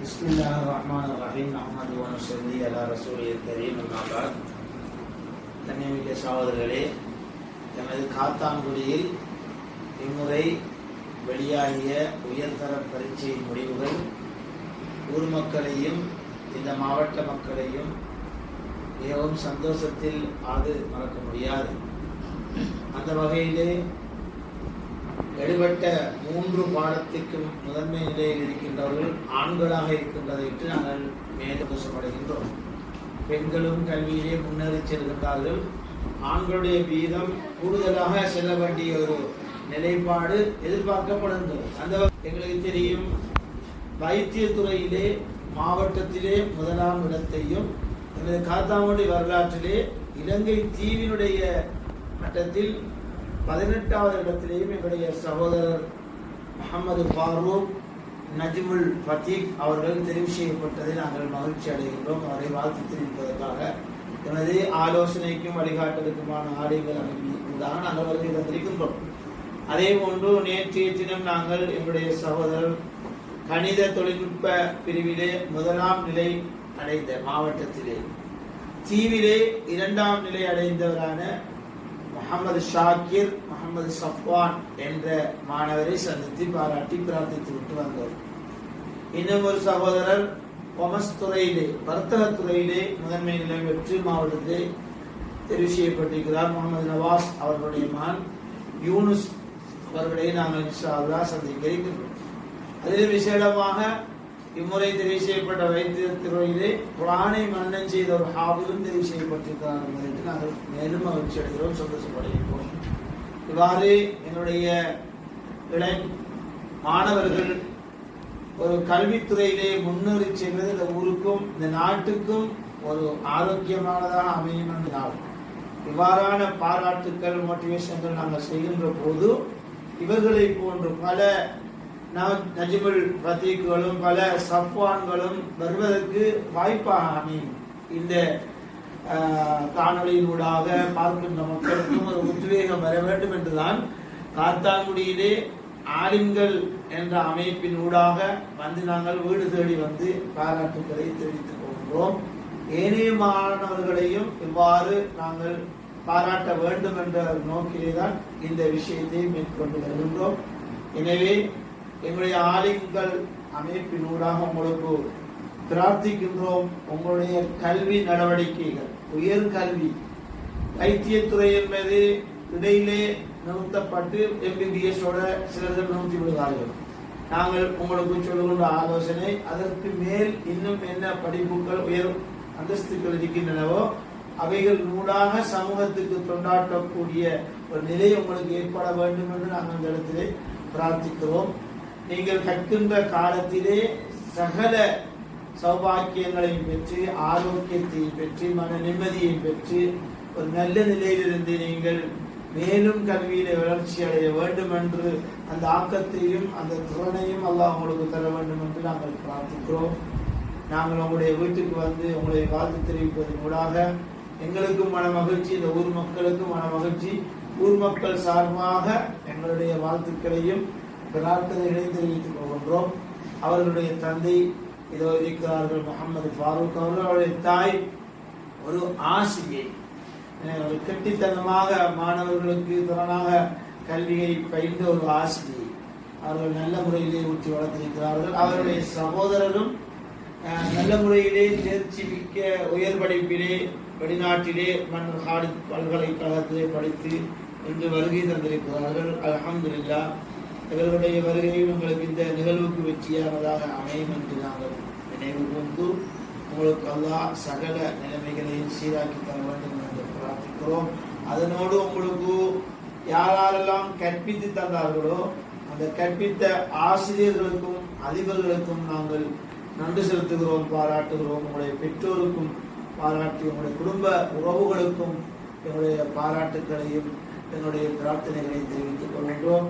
بسم الله الرحمن الرحيم نحمد ونصلي على رسوله الكريم أما بعد கண்ணியமிக்க சகோதரர்களே எமது காத்தான்குடியில் இம்முறை வெளியாகிய உயர்தர பரீட்சை முடிவுகள் ஊர் மக்களையும் இந்த மாவட்ட மக்களையும் மிகவும் சந்தோஷத்தில் அது மறக்க முடியாது அந்த வகையிலே எடுபட்ட மூன்று பாடத்திற்கும் முதன்மை நிலையில் இருக்கின்றவர்கள் ஆண்களாக இருக்கின்றதை விட்டு நாங்கள் மேலோசமடைகின்றோம் பெண்களும் கல்வியிலே முன்னேறி செல்கின்றார்கள். ஆண்களுடைய வீதம் கூடுதலாக செல்ல வேண்டிய ஒரு நிலைப்பாடு எதிர்பார்க்கப்படுகின்றது அந்த எங்களுக்கு தெரியும் வைத்தியத்துறையிலே மாவட்டத்திலே முதலாம் இடத்தையும் எனது காத்தாமொழி வரலாற்றிலே இலங்கை தீவினுடைய மட்டத்தில் பதினெட்டாவது இடத்திலேயும் எங்களுடைய சகோதரர் முகமது ஃபாரூக் நஜ்முல் ஃபத்தீக் அவர்கள் தெரிவு செய்யப்பட்டதை நாங்கள் மகிழ்ச்சி அடைகின்றோம். அவரை வாழ்த்து தெரிவிப்பதற்காக எனது ஆலோசனைக்கும் வழிகாட்டலுக்குமான ஆடைகள் அமைப்பிற்காக நாங்கள் வருகை தந்திருக்கின்றோம். அதே போன்று நேற்றைய தினம் நாங்கள் எங்களுடைய சகோதரர் கணித தொழில்நுட்ப பிரிவிலே முதலாம் நிலை அடைந்த மாவட்டத்திலே தீவிலே இரண்டாம் நிலை அடைந்தவரான முகமது ஷாக்கிர் முகமது சஃப்வான் என்ற மாணவரை சந்தித்து பாராட்டி பிரார்த்தித்து விட்டு வந்தோம். இன்னும் ஒரு சகோதரர் கொமஸ் துறையிலே வர்த்தக துறையிலே முதன்மை நிலை பெற்று மாவட்டத்தில் தெரிவு செய்யப்பட்டிருக்கிறார் முகமது நவாஸ் அவர்களுடைய மகன் யூனுஸ் அவர்களை நாங்கள் சந்திக்க இருக்கிறோம். அதில் விசேடமாக இம்முறை தெரிவு செய்யப்பட்ட வைத்திய துறையிலே குரானை மன்னன் செய்த ஒரு ஹாபிலும் தெரிவு செய்யப்பட்டிருக்கிறார் என்பதற்கு நாங்கள் மேலும் மகிழ்ச்சி அடைகிறோம் சந்தோஷப்படுகின்றோம் இவ்வாறு என்னுடைய இளை மாணவர்கள் ஒரு கல்வித்துறையிலே முன்னேறி செல்வது இந்த ஊருக்கும் இந்த நாட்டுக்கும் ஒரு ஆரோக்கியமானதாக அமையும் என்றால் இவ்வாறான பாராட்டுக்கள் மோட்டிவேஷன்கள் நாங்கள் செய்கின்ற போது இவர்களை போன்று பல நஜிபுல் ரத்தீக்குகளும் பல சஃப்வான்களும் வருவதற்கு வாய்ப்பாக அமையும். இந்த காணொளியினூடாக பார்க்கின்ற மக்களுக்கும் ஒரு உத்வேகம் வர வேண்டும் என்றுதான் காத்தான்குடியிலே ஆலிம்கள் என்ற அமைப்பின் ஊடாக வந்து நாங்கள் வீடு தேடி வந்து பாராட்டுக்களை தெரிவித்துக் கொள்கிறோம் ஏனைய மாணவர்களையும் இவ்வாறு நாங்கள் பாராட்ட வேண்டும் என்ற நோக்கிலே தான் இந்த விஷயத்தை மேற்கொண்டு வருகின்றோம். எனவே எங்களுடைய ஆலிம்கள் அமைப்பின் ஊடாக உங்களுக்கு பிரார்த்திக்கின்றோம். உங்களுடைய கல்வி நடவடிக்கைகள் உயர் கல்வி வைத்தியத்துறை என்பது இடையிலே நிறுத்தப்பட்டு எம்பிபிஎஸோட சிலர்கள் நிறுத்தி விடுவார்கள். நாங்கள் உங்களுக்கு சொல்லுகின்ற ஆலோசனை அதற்கு மேல் இன்னும் என்ன படிப்புகள் உயர் அந்தஸ்துகள் இருக்கின்றனவோ அவைகள் நூலாக சமூகத்துக்கு தொண்டாற்றக்கூடிய ஒரு நிலை உங்களுக்கு ஏற்பட வேண்டும் என்று நாங்கள் அந்த இடத்திலே பிரார்த்திக்கிறோம். நீங்கள் கற்கின்ற காலத்திலே சகல சௌபாக்கியங்களையும் பெற்று ஆரோக்கியத்தையும் பெற்று மன நிம்மதியையும் பெற்று ஒரு நல்ல நிலையிலிருந்து நீங்கள் மேலும் கல்வியில வளர்ச்சி அடைய வேண்டும் என்று அந்த ஆக்கத்தையும் அந்த திறனையும் அல்லாஹ் உங்களுக்கு தர வேண்டும் என்று நாங்கள் பிரார்த்திக்கிறோம். நாங்கள் உங்களுடைய வீட்டுக்கு வந்து உங்களை வாழ்த்து தெரிவிப்பதன் ஊடாக எங்களுக்கும் மன மகிழ்ச்சி இந்த ஊர் மக்களுக்கும் மன மகிழ்ச்சி. ஊர் மக்கள் சார்பாக எங்களுடைய வாழ்த்துக்களையும் பிரார்த்தனைகளையும் தெரிவித்துக் கொள்கின்றோம். அவர்களுடைய தந்தை இதோ இருக்கிறார்கள் முகமது ஃபாரூக் அவர்கள் அவருடைய தாய். ஒரு ஆசிரியை. அஹ் ஒரு கெட்டித்தனமாக மாணவர்களுக்கு திறனாக கல்வியை பயின்ற ஒரு ஆசிரியை. அவர்கள் நல்ல முறையிலே ஊற்றி வளர்த்திருக்கிறார்கள். அவருடைய சகோதரரும் அஹ், நல்ல முறையிலே தேர்ச்சி மிக்க உயர் படிப்பிலே வெளிநாட்டிலே மன்னர் ஹாடி பல்கலைக்கழகத்திலே படித்து இன்று வருகை தந்திருக்கிறார்கள். அலமதுல்லா இவர்களுடைய வருகையும் உங்களுக்கு இந்த நிகழ்வுக்கு வெற்றியானதாக அமையும் என்று நாங்கள் நினைவு கூர்ந்து உங்களுக்கு அல்லாஹ் சகல நிலைமைகளையும் சீராக்கி தர வேண்டும் என்று பிரார்த்திக்கிறோம். அதனோடு உங்களுக்கு யாரெல்லாம் கற்பித்து தந்தார்களோ அந்த கற்பித்த ஆசிரியர்களுக்கும் அதிபர்களுக்கும் நாங்கள் நன்றி செலுத்துகிறோம் பாராட்டுகிறோம். உங்களுடைய பெற்றோருக்கும் பாராட்டி உங்களுடைய குடும்ப உறவுகளுக்கும் என்னுடைய பாராட்டுக்களையும் என்னுடைய பிரார்த்தனைகளையும் தெரிவித்துக் கொள்கின்றோம்.